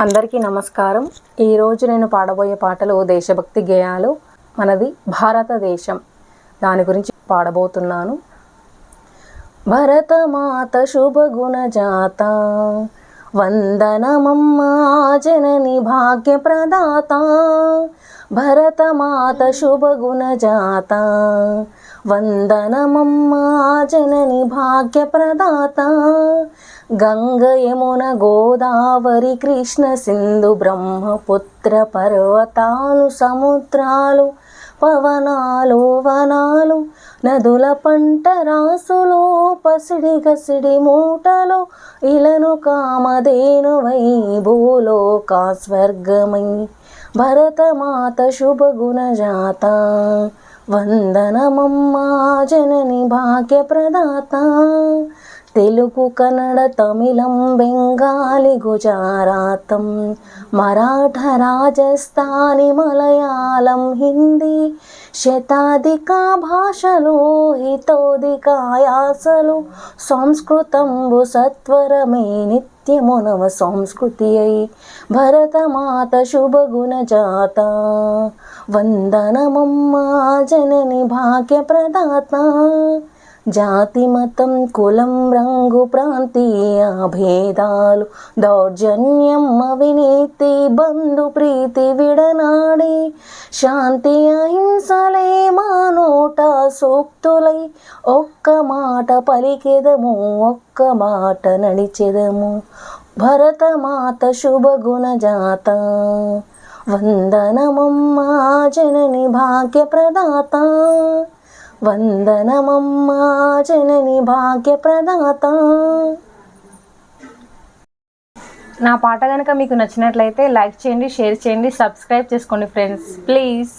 అందరికీ నమస్కారం. ఈరోజు నేను పాడబోయే పాటలు దేశభక్తి గేయాలు. మనది భారతదేశం. దాని గురించి పాడబోతున్నాను. భరతమాత శుభగుణజాత వందనమమ్మా జనని భాగ్య ప్రదాత భరతమాత శుభగుణ జాత. వందనమమ్మా జనని భాగ్య ప్రదాత గంగ యమున గోదావరి కృష్ణ సింధు బ్రహ్మపుత్ర పర్వతాలు సముద్రాలు పవనాలు వనాలు నదుల పంట రాసులు పసిడి గసిడి మూటలు ఇలను కామధేనువై భూలోకా స్వర్గమై భరతమాత శుభగుణ జాత వందనమమ్మా జనని భాగ్య ప్రదాత తెలుగు కన్నడ తమిళం బెంగాలీ గుజరాతం మరాఠ రాజస్థానీ మలయాళం హిందీ శతాధిక భాషలు హితోధికాయాసలు సంస్కృతంబు సత్వరమే నిత్యము నవ సంస్కృతి అయి భరతమాత శుభగుణ జాత వందనమమ్మా జనని భాగ్య ప్రదాత జాతి మతం కులం రంగు ప్రాంతీయ భేదాలు దౌర్జన్యం అవినీతి బంధు ప్రీతి విడనాడి శాంతి అహింసలే మా నోట సూక్తులై ఒక్క మాట పలికెదము ఒక్క మాట నడిచెదము. భరతమాత శుభగుణ జాత వందనమమ్మా జనని భాగ్య ప్రదాత వందనమమ్మా జనని భాగ్య ప్రదాత నా పాట కనుక మీకు నచ్చినట్లయితే లైక్ చేయండి షేర్ చేయండి సబ్స్క్రైబ్ చేసుకోండి ఫ్రెండ్స్. ప్లీజ్.